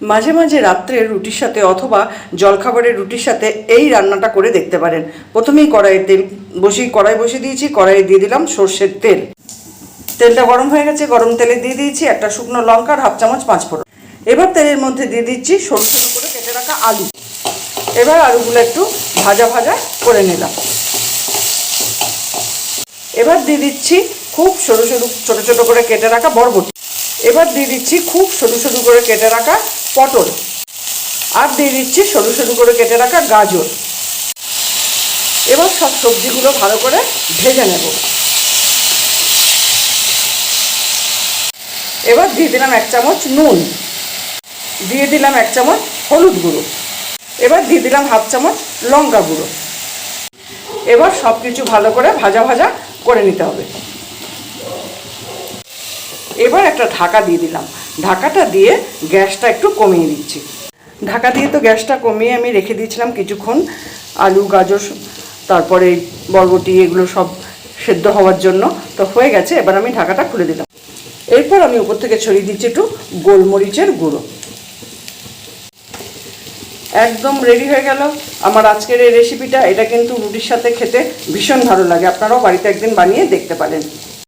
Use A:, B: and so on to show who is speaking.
A: মাঝে মাঝে রাত্রে রুটির সাথে অথবা জলখাবারের রুটির সাথে এই রান্নাটা করে দেখতে পারেন। প্রথমেই কড়াইয়ে তেল বসিয়ে, কড়াই বসিয়ে দিয়েছি, কড়াইয়ে দিয়ে দিলাম সর্ষের তেল। তেলটা গরম হয়ে গেছে, গরম তেলে দিয়ে দিয়েছি একটা শুকনো লঙ্কা আর হাফ চামচ পাঁচ ফোড়ন। এবার তেলের মধ্যে দিয়ে দিচ্ছি সরু সরু করে কেটে রাখা আলু। এবার আলুগুলো একটু ভাজা ভাজা করে নিলাম। এবার দিয়ে দিচ্ছি খুব সরু সরু, ছোটো ছোটো করে কেটে রাখা বরবটি। এবার দিয়ে দিচ্ছি খুব সরু সরু করে কেটে রাখা পটল। আর দিয়ে দিচ্ছি সরু সরু করে কেটে রাখা গাজর। এবার সব সবজিগুলো ভালো করে ভেজে নেব। এবার দিয়ে দিলাম এক চামচ নুন। দিয়ে দিলাম এক চামচ হলুদ গুঁড়ো। এবার দিয়ে দিলাম হাফ চামচ লঙ্কা গুঁড়ো। এবার সব কিছু ভালো করে ভাজা ভাজা করে নিতে হবে। এবার একটা ঢাকা দিয়ে দিলাম। ঢাকাটা দিয়ে গ্যাসটা একটু কমিয়ে দিচ্ছি। ঢাকা দিয়ে তো গ্যাসটা কমিয়ে আমি রেখে দিয়েছিলাম কিছুক্ষণ। আলু, গাজর, তারপরে বরবটি, এগুলো সব সেদ্ধ হওয়ার জন্য। তো হয়ে গেছে, এবার আমি ঢাকাটা খুলে দিলাম। এরপর আমি উপর থেকে ছড়িয়ে দিচ্ছি একটু গোলমরিচের গুঁড়ো। একদম রেডি হয়ে গেল। আমার আজকের এই রেসিপিটা এটা কিন্তু রুটির সাথে খেতে ভীষণ ভালো লাগে। আপনারাও বাড়িতে একদিন বানিয়ে দেখতে পারেন।